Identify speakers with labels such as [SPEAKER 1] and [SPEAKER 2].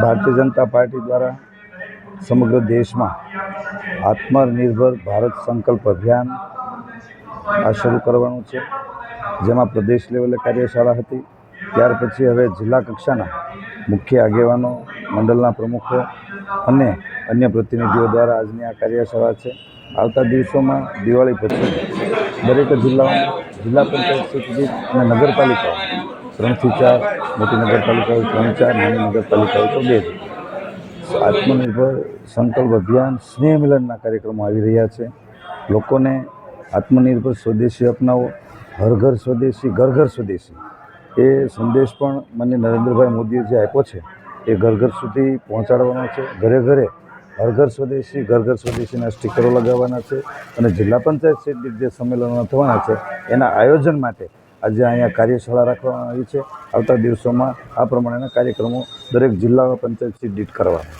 [SPEAKER 1] Bharatiya Janata party દ્વારા સમગ્ર દેશમાં આત્મનિર્ભર ભારત સંકલ્પ અભિયાન આ શરૂ કરવાનું છે. જેમાં પ્રદેશ લેવલે કાર્યશાળા હતી. ત્યાર પછી હવે જિલ્લા કક્ષાના મુખ્ય આગેવાનો, મંડળના પ્રમુખો અને અન્ય પ્રતિનિધિઓ દ્વારા આજની આ કાર્યશાળા છે. આવતા દિવસોમાં દિવાળી પછી દરેક જિલ્લાઓમાં જિલ્લા પંચાયત સુધી અને નગરપાલિકાઓ. ત્રણથી ચાર મોટી નગરપાલિકાઓ, ત્રણ ચાર નાની નગરપાલિકાઓ તો બે આત્મનિર્ભર સંકલ્પ અભિયાન, સ્નેહ મિલનના કાર્યક્રમો આવી રહ્યા છે. લોકોને આત્મનિર્ભર સ્વદેશી અપનાવો, હર ઘર સ્વદેશી, ઘર ઘર સ્વદેશી. એ સંદેશ પણ મને નરેન્દ્રભાઈ મોદીએ જે આપ્યો છે, એ ઘર ઘર સુધી પહોંચાડવાનો છે. ઘરે ઘરે હર ઘર સ્વદેશી ઘર ઘર સ્વદેશીના સ્ટીકરો લગાવવાના છે અને જિલ્લા પંચાયત સીટ જે સંમેલનો થવાના છે, એના આયોજન માટે આજે અહીંયા કાર્યશાળા રાખવામાં આવી છે. આવતા દિવસોમાં આ પ્રમાણેના કાર્યક્રમો દરેક જિલ્લા પંચાયત સીટ દીઠ કરવાના